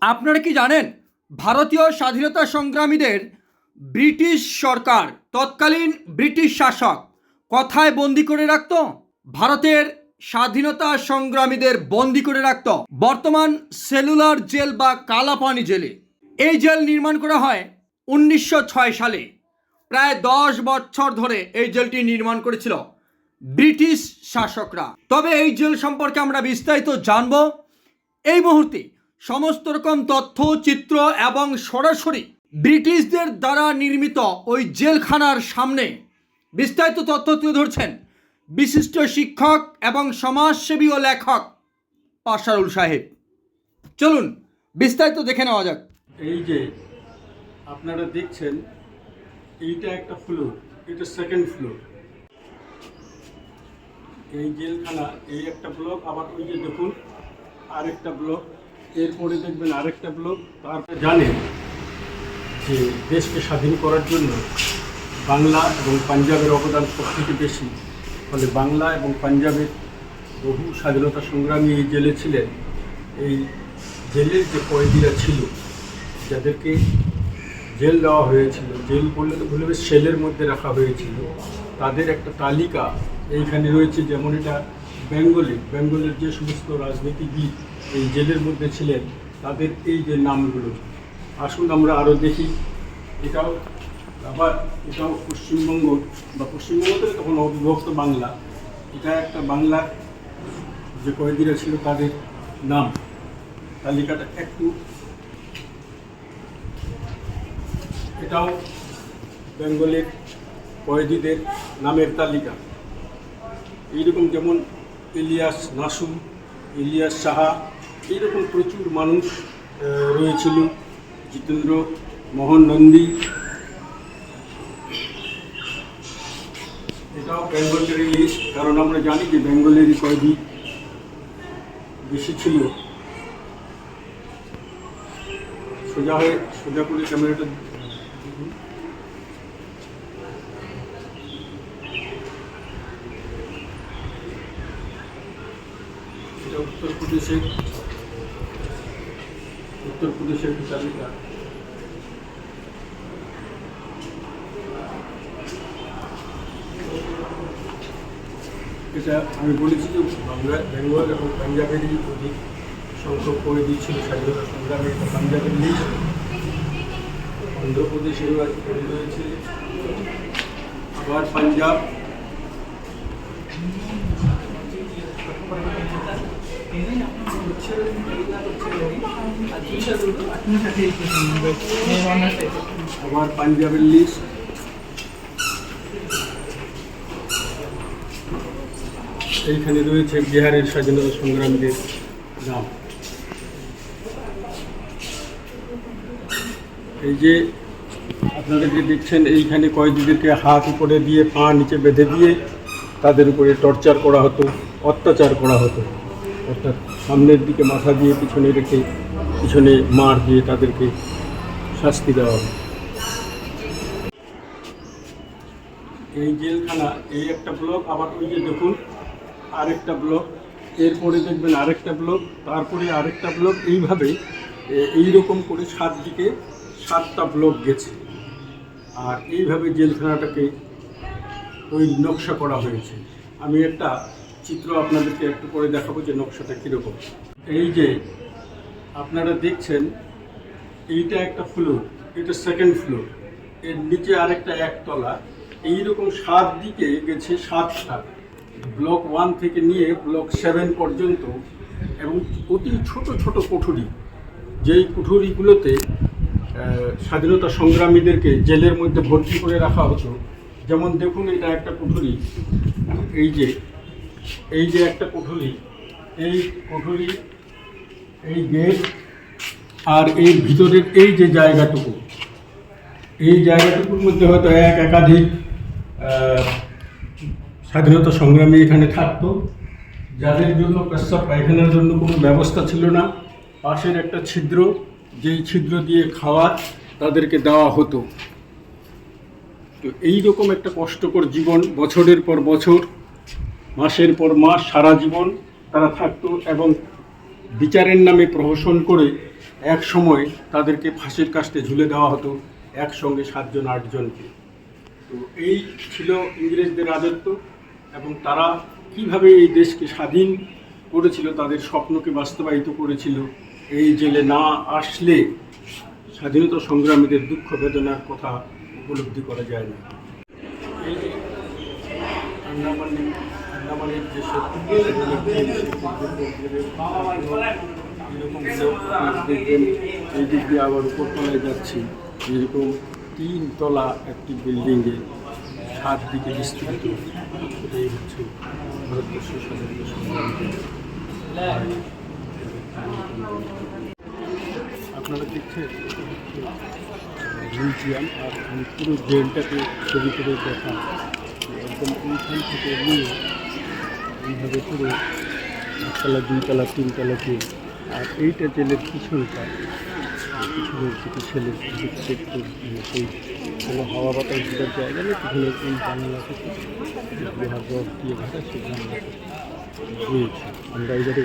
আপনারা কি জানেন? ভারতীয় স্বাধীনতা সংগ্রামীদের ব্রিটিশ সরকার, তৎকালীন ব্রিটিশ শাসক, কথায় বন্দি করে রাখত? ভারতের স্বাধীনতা সংগ্রামীদের বন্দি করে রাখত। বর্তমান সেলুলার জেল বা কালাপানি জেলে। এই জেল নির্মাণ করা হয় উনিশশো ছয় সালে। প্রায় দশ বছর ধরে এই জেলটি নির্মাণ করেছিল ব্রিটিশ শাসকরা। তবে এই জেল সম্পর্কে আমরা বিস্তারিত জানব। এই মুহূর্তে সমস্ত রকম তথ্য, চিত্র এবং সরাসরি ব্রিটিশদের দ্বারা নির্মিত ওই জেলখানার সামনে। বিস্তারিত তথ্য তুলে ধরছেন বিশিষ্ট শিক্ষক এবং সমাজসেবী ও লেখক পাশারুল সাহেব। চলুন, বিস্তারিত দেখে নেওয়া যাক। এই যে আপনারা দেখছেন, এইটা একটা ফ্লোর এটা সেকেন্ড ফ্লোর এই জেলখানা, এই একটা ব্লক আবার ওই যে দেখুন, আরেকটা ব্লক এরপরে দেখবেন আরেকটা ব্লক তারপরে জানেন যে দেশকে স্বাধীন করার জন্য বাংলা এবং পাঞ্জাবের অবদান সবথেকে বেশি। ফলে বাংলা এবং পাঞ্জাবের বহু স্বাধীনতা সংগ্রামী এই জেলে ছিলেন। এই জেলের যে কয়েদিরা ছিল, যাদেরকে জেল দেওয়া হয়েছিল, জেল বললে তো ভুলে সেলের মধ্যে রাখা হয়েছিল, তাদের একটা তালিকা এইখানে রয়েছে যেমন এটা বেঙ্গলি। বেঙ্গলের যে সমস্ত রাজনীতিবিদ এই জেলের মধ্যে ছিলেন, তাদের এই যে নামগুলো, আসুন আমরা আরও দেখি। এটাও আবার এটাও পশ্চিমবঙ্গ, বা পশ্চিমবঙ্গ থেকে তখন অবিভক্ত বাংলা। এটা একটা বাংলার যে কয়েদিরা ছিল তাদের নাম। তালিকাটা একটু এটাও বেঙ্গলের কয়েদিদের নামের তালিকা। এইরকম যেমন ইলিয়াস নাসু ইলিয়াস সাহা, এইরকম প্রচুর মানুষ রয়েছিল। জিতেন্দ্র, মোহন নন্দী। এটাও বেঙ্গলের লিস্ট কারণ আমরা জানি যে বেঙ্গলেরই কয়েদি বেশি ছিল। সোজা হয়ে সোজা করে ক্যামেরাটা উত্তরপ্রদেশের উত্তরপ্রদেশের তালিকা এটা আমি বলেছি যে বাংলা, বেঙ্গল এবং পাঞ্জাবেরই অধিক সংখ্যক করে দিচ্ছিল স্বাধীনতা সংগ্রামে। পাঞ্জাবের লিস্ট অন্ধ্রপ্রদেশেরও রয়েছে। আবার পাঞ্জাব। আবার পাঞ্জাবের লিস্ট এইখানে রয়েছে বিহারের স্বাধীনতা সংগ্রামীদের নাম। এই যে আপনারা যে দেখছেন এইখানে কয়েদিদেরকে হাত উপরে দিয়ে পা নিচে বেঁধে দিয়ে তাদের উপরে টর্চার করা হতো অত্যাচার করা হতো। অর্থাৎ সামনের দিকে মাথা দিয়ে পিছনে রেখে পিছনে মার দিয়ে তাদেরকে শাস্তি দেওয়া হতো এই জেলখানা, এই একটা ব্লক, আবার ওই যে দেখুন, আরেকটা ব্লক, এরপরে দেখবেন আরেকটা ব্লক, তারপরে আরেকটা ব্লক, এইভাবে, এ- এইরকম করে সাত দিকে সাতটা ব্লক গেছে। আর এইভাবে জেলখানাটাকে ওই নকশা করা হয়েছে। আমি একটা চিত্র আপনাদেরকে একটু করে দেখাবো যে নকশাটা কীরকম। এই যে আপনারা দেখছেন, এইটা একটা ফ্লোর এটা সেকেন্ড ফ্লোর এর নিচে আরেকটা একতলা, এইরকম সাত দিকে গেছে সাতটা। ব্লক ওয়ান থেকে নিয়ে ব্লক সেভেন পর্যন্ত, এবং অতি ছোট ছোট কুঠুরি। যেই কুঠুরিগুলোতে স্বাধীনতা সংগ্রামীদেরকে জেলের মধ্যে ভর্তি করে রাখা হতো, যেমন দেখুন এটা একটা কুঠুরি। এই যে এই যে একটা কুঠুরি এই কুঠুরি এই গেট আর এই ভিতরের এই যে জায়গাটুকু, এই জায়গাটুকুর মধ্যে হয়তো এক একাধিক স্বাধীনতা সংগ্রামী এখানে থাকতো, যাদের জন্য প্রস্রাব পায়খানার জন্য কোনো ব্যবস্থা ছিল না। পাশের একটা ছিদ্র, যেই ছিদ্র দিয়ে খাওয়ার তাদেরকে দেওয়া হতো। তো এই রকম একটা কষ্টকর জীবন, বছরের পর বছর মাসের পর মাস সারা জীবন তারা থাকতো এবং বিচারের নামে প্রহসন করে এক সময় তাদেরকে ফাঁসির কাস্টে ঝুলে দেওয়া হতো, একসঙ্গে সাতজন, আটজনকে। তো এই ছিল ইংরেজদের রাজত্ব এবং তারা কীভাবে এই দেশকে স্বাধীন করেছিল, তাদের স্বপ্নকে বাস্তবায়িত করেছিল, এই জেলে না আসলে স্বাধীনতা সংগ্রামীদের দুঃখ বেদনার কথা উপলব্ধি করা যায় না। এই যে এই দিক দিয়ে আবার উপরতলায় যাচ্ছি। এরকম তিন তলা একটি বিল্ডিংয়ে সাত দিকে বিস্তৃত। এই হচ্ছে ভারতবর্ষ আপনারা দেখছেন মিউজিয়াম, আর পুরো জেলটাকে ছবি করে দেখা একদম থেকে নিয়ে এইভাবে পুরো একতলা, দুইতলা, তিনতলা জেল আর এইটা জেলের পিছনটা পিছনের কিছু ছেলে দেখতে একটু মানে সেই কোনো হাওয়া বাতাস দেওয়ার জায়গা নেই, পিছনে এই জানলা থেকে দিয়ে ঘাটা সেই রয়েছে। আমরা এবারে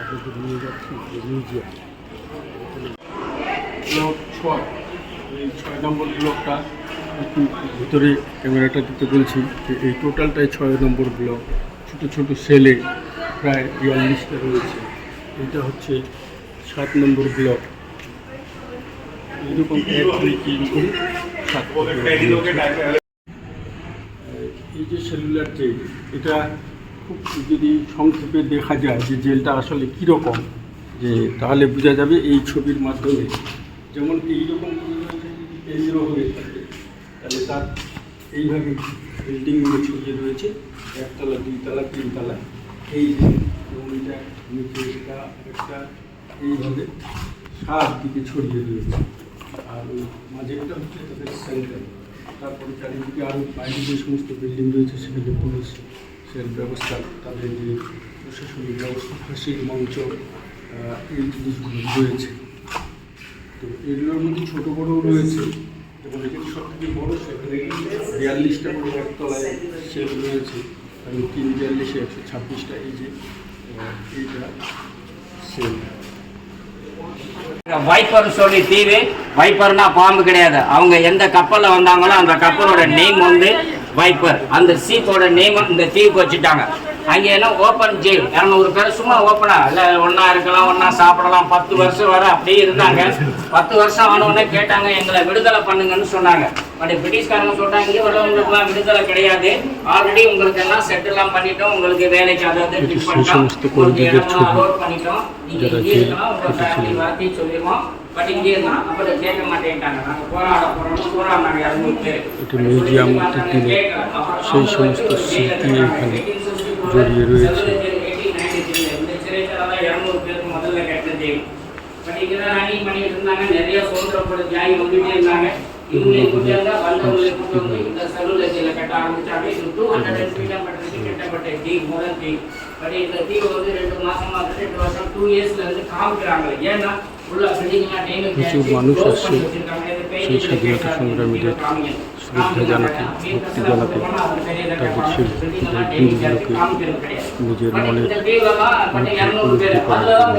আপনাদের নিয়ে যাচ্ছি, যে মিউজিয়াম। ছয়। এই ছয় নম্বর ব্লকটা ভিতরে ক্যামেরাটা দিতে বলছি যে এই টোটালটাই ছয় নম্বর ব্লক। ছোটো ছোটো সেলে প্রায় বিয়াল্লিশটা রয়েছে। এটা হচ্ছে সাত নম্বর ব্লক এরকম এক দুই তিন করে রয়েছে। এই যে সেলুলার জেল এটা খুব যদি সংক্ষেপে দেখা যায় যে জেলটা আসলে কীরকম, যে তাহলে বোঝা যাবে এই ছবির মাধ্যমে। যেমন এইরকম কেন্দ্র হয়ে থাকে, তাহলে তার এইভাবে বিল্ডিংগুলো ছড়িয়ে রয়েছে। একতলা, দুইতলা, তিনতলা। এই যে এটা নিচে এটা একটা এইভাবে সাত দিকে ছড়িয়ে রয়েছে আর ওই মাঝেরটা হচ্ছে তাদের সেন্টার তারপরে চারিদিকে আরও বাইরে যে সমস্ত বিল্ডিং রয়েছে সেখানে পুলিশ সেল ব্যবস্থা, তাদের যে প্রশাসনিক ব্যবস্থা, ফাঁসির মঞ্চ এই জিনিসগুলো রয়েছে। তো এগুলোর মধ্যে ছোটো বড়ও রয়েছে এবং এখানে সব থেকে বড়ো, সেখানে বিয়াল্লিশটা করে একতলায় সেল রয়েছে। এবং তিন বিয়াল্লিশে একশো ছাব্বিশটা এই যে আহ, এইটা সেল வைப்பர் சொல்லி தீவு வைப்பர்னா பாம்பு கிடையாது அவங்க எந்த கப்பல்ல வந்தாங்களோ அந்த கப்பலோட நேம் வந்து வைப்பர் அந்த சீப்போட நேம் இந்த தீவுக்கு வச்சுட்டாங்க அங்கே எல்லாம் ஓப்பன் ஜெயில் இரநூறு பேர் சும்மா ஓப்பனாக இல்லை ஒன்றா இருக்கலாம் ஒன்றா சாப்பிடலாம். பத்து வருஷம் வர அப்படியே இருந்தாங்க. பத்து வருஷம் ஆனவுடனே கேட்டாங்க எங்களை விடுதலை பண்ணுங்கன்னு சொன்னாங்க. பட் பிரிட்டிஷ்காரங்க சொல்கிறாங்க இங்கே விடுதலை கிடையாது. ஆல்ரெடி உங்களுக்கு எல்லாம் செட்டில்லாம் பண்ணிட்டோம். உங்களுக்கு வேலைக்கு அதாவது டிப் பண்ணிட்டோம். உங்களுக்கு இங்கே இருக்கலாம் உங்கள் ஃபேமிலி வரத்தி சொல்லிடுவோம். பட் இங்கே இருந்தால் அப்புறம் கேட்க மாட்டேன்ட்டாங்க. நாங்கள் போராட போகிறோம் போராடினாங்க இரநூறு பேர். கேட்கலாம். அப்புறம் জড়িয়ে রয়েছে কিছু মানুষ আসছে সেই স্বাধীনতা সংগ্রামীদের শ্রদ্ধা জানাতে ভক্তি জানাতে তাদের সেই দিনগুলোকে নিজের মনের উপলব্ধি করার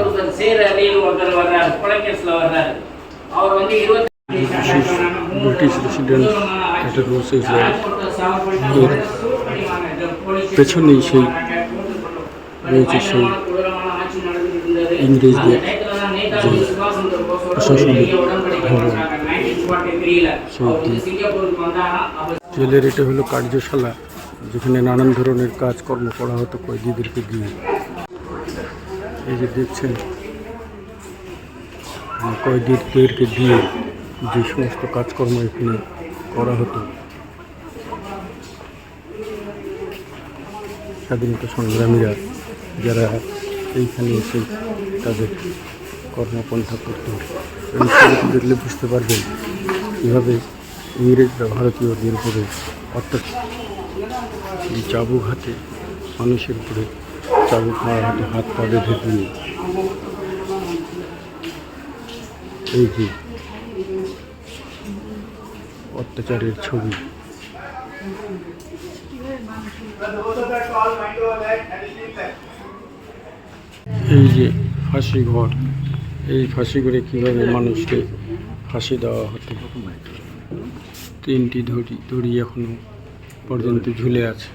বিশেষ ব্রিটিশ রেসিডেন্ট একটা রয়েছে ইসরায়েল পেছনেই সেই রয়েছে সেই ইংরেজদের প্রশাসনিক সেই জেলের এটা হলো কার্যশালা যেখানে নানান ধরনের কাজকর্ম করা হতো কয়েদিদেরকে দিয়ে। এই যে দেখছেন উম, কয়েদিদেরকে দিয়ে যে সমস্ত কাজকর্ম এখানে করা হতো। স্বাধীনতা সংগ্রামীরা যারা এইখানে এসে তাদের কর্মপন্থা করত ছবিটি দেখলে বুঝতে পারবেন কীভাবে ইংরেজরা ভারতীয়দের উপরে অত্যাচার চাবুক হাতে মানুষের উপরে চাবুক মারা হাতে হাত পা বেঁধে দিয়ে এই যে অত্যাচারের ছবি। এই যে ফাঁসি ঘর এই ফাঁসি করে কিভাবে মানুষকে ফাঁসি দেওয়া হতো তিনটি দড়ি দড়ি এখনো পর্যন্ত ঝুলে আছে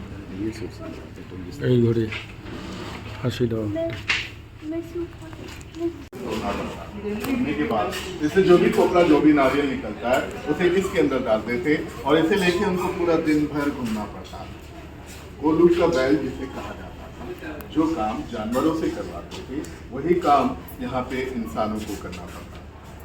এই ঘরে ফাঁসি দেওয়া হতো करने के बाद इससे जो भी कोपरा जो भी नारियल निकलता है उसे इसके अंदर डालते थे और इसे लेके उनको पूरा दिन भर घूमना पड़ता था कोलू का बैल जिसे कहा जाता था है। जो काम जानवरों से करवाते थे, वही काम यहाँ पे इंसानों को करना पड़ता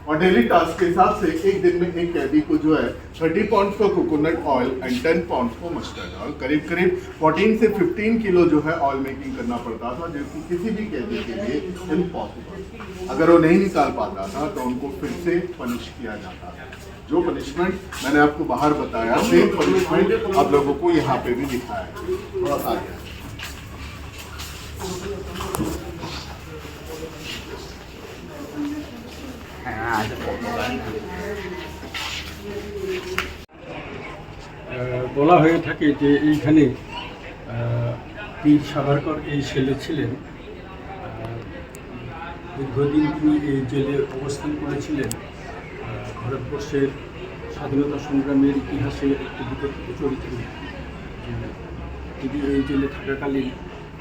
और डेली टास्क के हिसाब से एक दिन में एक कैदी को जो है थर्टी पाउंड का coconut oil and ten pound को मस्टर्ड ऑयल करीब करीब 14 से 15 किलो जो है ऑयल मेकिंग करना पड़ता था, जो कि किसी भी कैदी के लिए इम्पॉसिबल अगर वो नहीं निकाल पाता था तो उनको फिर से पनिश किया जाता था। जो पनिशमेंट मैंने आपको बाहर बताया सेम पनिशमेंट आप लोगों को यहाँ पे भी दिखाया थोड़ा सा বলা হয়ে থাকে যে এইখানে পীর সাভারকর এই ছেলে ছিলেন। দীর্ঘদিন তিনি এই জেলে অবস্থান করেছিলেন। ভারতবর্ষের স্বাধীনতা সংগ্রামের ইতিহাসে একটি বিতর্কিত চরিত্র। তিনি এই জেলে থাকাকালীন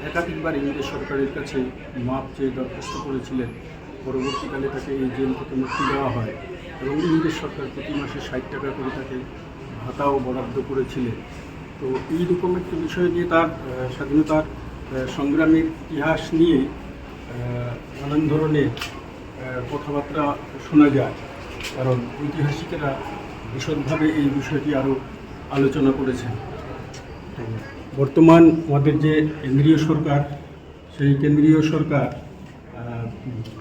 একাধিকবার ইংরেজ সরকারের কাছে মাপ চেয়ে দরখাস্ত করেছিলেন। পরবর্তীকালে তাকে এই জেল থেকে মুক্তি দেওয়া হয় এবং ইংরেজ সরকার প্রতি মাসে ষাট টাকা করে তাকে ভাতাও বরাদ্দ করেছিলেন। তো এই রকম একটি বিষয় নিয়ে তার স্বাধীনতার সংগ্রামের ইতিহাস নিয়ে নানান ধরনের কথাবার্তা শোনা যায়। কারণ ঐতিহাসিকেরা বিশদভাবে এই বিষয়টি আরও আলোচনা করেছেন। বর্তমান আমাদের যে কেন্দ্রীয় সরকার, সেই কেন্দ্রীয় সরকার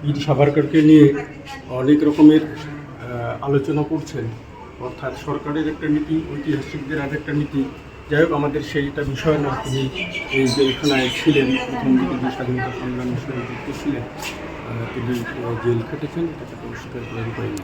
বীর সাভারকরকে নিয়ে অনেক রকমের আলোচনা করছেন। অর্থাৎ সরকারের একটা নীতি, ঐতিহাসিকদের আর একটা নীতি। যাই হোক, আমাদের সেইটা বিষয় না, তিনি এই জেলখানায় ছিলেন, প্রথম দিকে যে স্বাধীনতা সংগ্রামের সঙ্গে যুক্ত ছিলেন তিনি জেল খেটেছেন, এটাকে পরিষ্কার করে পাইনি